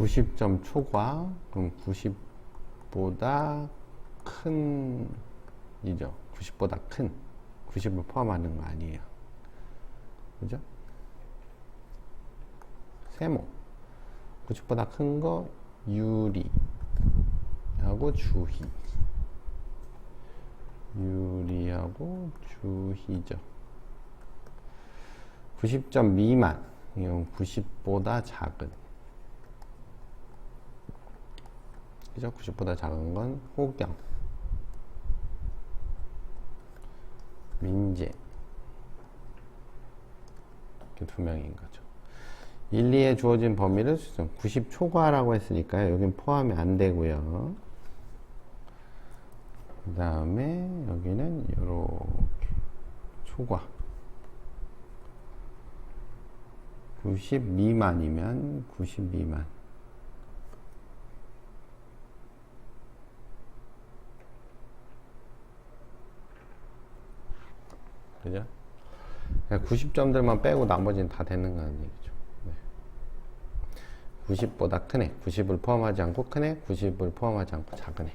90점 초과? 그럼 90보다 큰 이죠. 90보다 큰. 90을 포함하는 거 아니에요. 그죠? 세모. 90보다 큰 거 유리. 하고 주희. 유리하고 주희죠. 90점 미만. 이건 90보다 작은 그죠? 90보다 작은 건 호경. 민재. 이렇게 두 명인 거죠. 1, 2에 주어진 범위를 수정. 90 초과라고 했으니까요. 여긴 포함이 안 되고요. 그 다음에 여기는 이렇게 초과. 90 미만이면 90 미만 그죠? 90점들만 빼고 나머지는 다 되는 거는 얘기죠. 네. 90보다 큰 애, 90을 포함하지 않고 큰 애, 90을 포함하지 않고 작은 애.